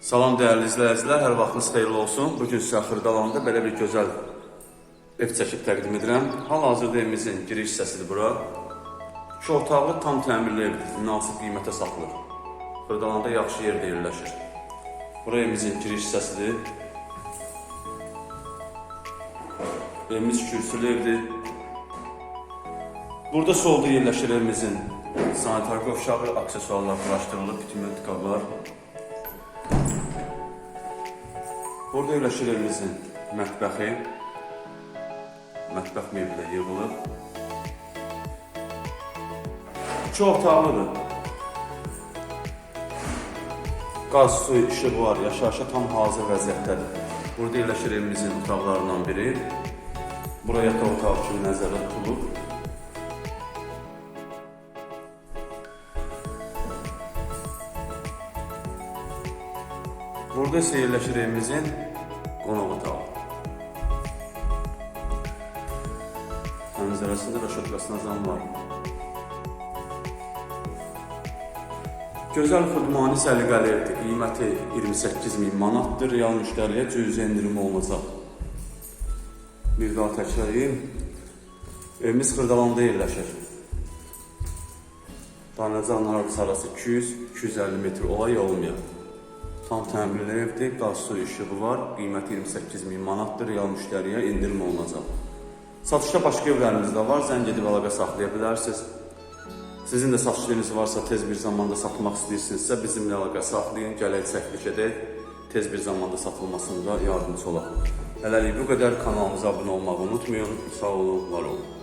Salam dəyərli izləyicilər, hər vaxtınız xeyirli olsun. Bu gün sizə Xırdalanda belə bir gözəl ev çəkib təqdim edirəm. Hal-hazırda evimizin giriş hissəsidir bura. İki otaqlı tam təmirli evdir, münasib qiymətə satılır. Xırdalanda yaxşı yerdə yerləşir. Bura evimizin giriş hissəsidir. Evimiz kürsülü evdir. Burada solda yerləşir evimizin sanitar qovşağı, aksesuarlar quraşdırılıb, bütün qablar. Burada yerləşir evimizin mətbəxi. Mətbəx mebeli də yığılıb. İki otaqlıdır. Qaz, su, işıq var, yaşayışa tam hazır vəziyyətdədir. Burada yerləşir evimizin otaqlarından biri. Buraya yataq otağı kimi nəzərdə tutulub. Burada evimizin qonaq otağı. Pəncərəsində rəşotkasına zam var. Gözəl xudmani səliqəli evdir. Qiyməti 28 min manatdır. Real müştəriyə cüzi endirim olunacaq. Bir daha təkrarlayayım. Evimiz Xırdalanda yerləşir. Danacaqlar arası arası 200-250 metr olay olmuyor. Tam təmirli evdir, qaz su işığı var, qiyməti 28 min manatdır, real müştəriyə endirim olunacaq. Satışda başqa evlərimiz də var, zəng edib əlaqə saxlaya bilərsiniz. Sizin də satışlarınız varsa, tez bir zamanda satmaq istəyirsinizsə, bizimlə əlaqə saxlayın, gələk çəkiliş edək, tez bir zamanda satılmasında yardımcı olaq. Hələlik bu qədər, kanalımıza abunə olmağı unutmayın, sağ olun, var olun.